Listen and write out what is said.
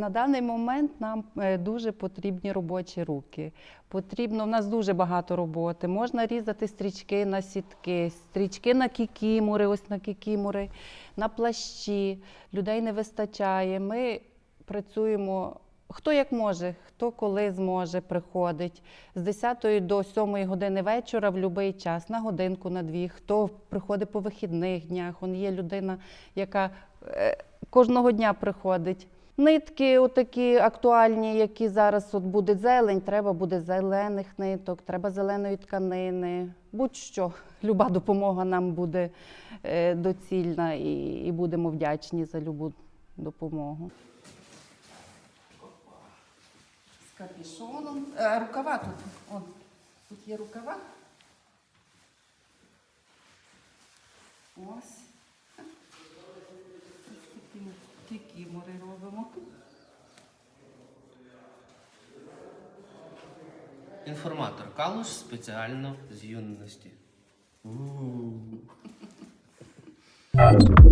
на даний момент нам е, дуже потрібні робочі руки. Потрібно, в нас дуже багато роботи. Можна різати стрічки на сітки, стрічки на кікімори, ось на кікімори, на плащі. Людей не вистачає. Ми працюємо. Хто як може, хто коли зможе, приходить з 10 до 7 години вечора в будь-який час, на годинку, на дві. Хто приходить по вихідних днях. Он є людина, яка е, кожного дня приходить. Нитки отакі актуальні, які зараз от буде зелень, треба буде зелених ниток, треба зеленої тканини. Будь-що, люба допомога нам буде е, доцільна і, і будемо вдячні за любу допомогу. З. А, рукава тут. Он, тут є рукава. Ось. Ось такі ми робимо. Інформатор Калуш спеціально з юності.